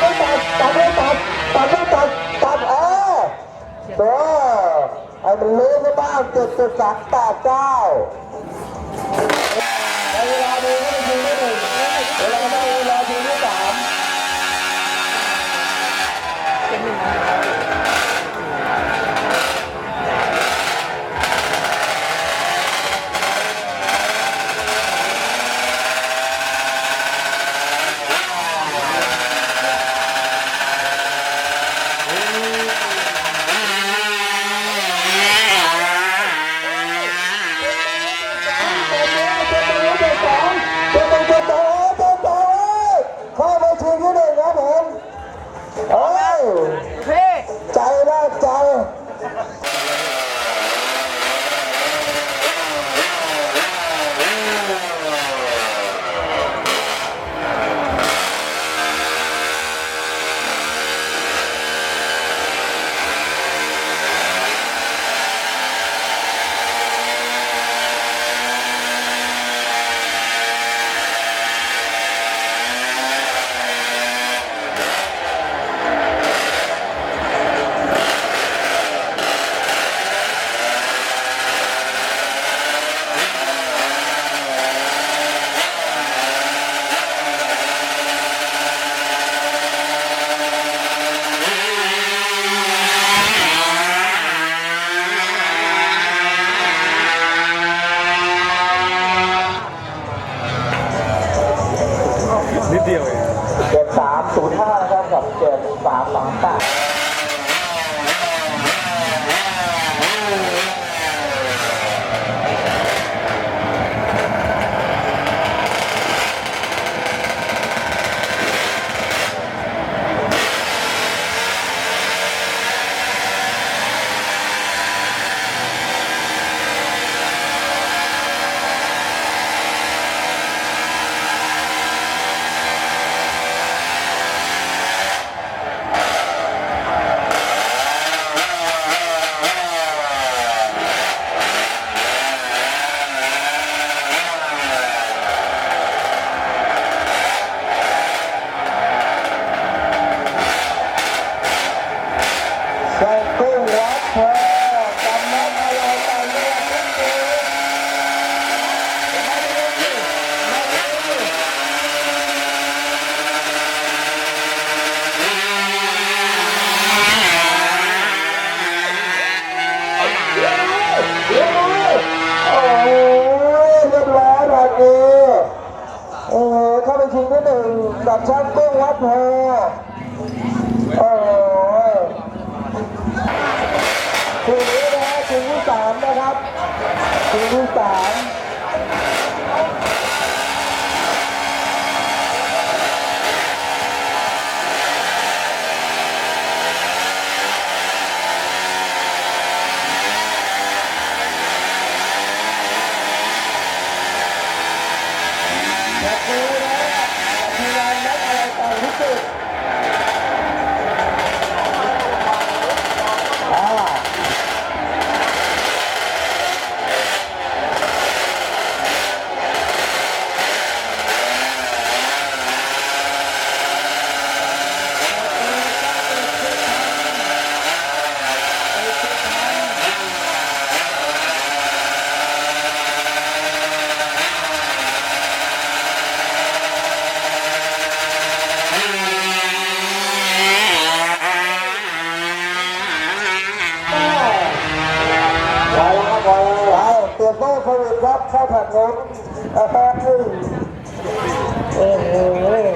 ไม่ตัดตัดไม่ตัดตัดตัดตัดเออเออไอ้มันรู้อะบ้างจุดจุดสามแปดเก้า Tchau. กับช่างกุ้งวัดโพโอ้ยถึงนี้นะถึงที่สามนะครับถึงที่สาม Fala! ยบโบ้โควิดครับเข้าผัดโน้นนะครับโอ้โห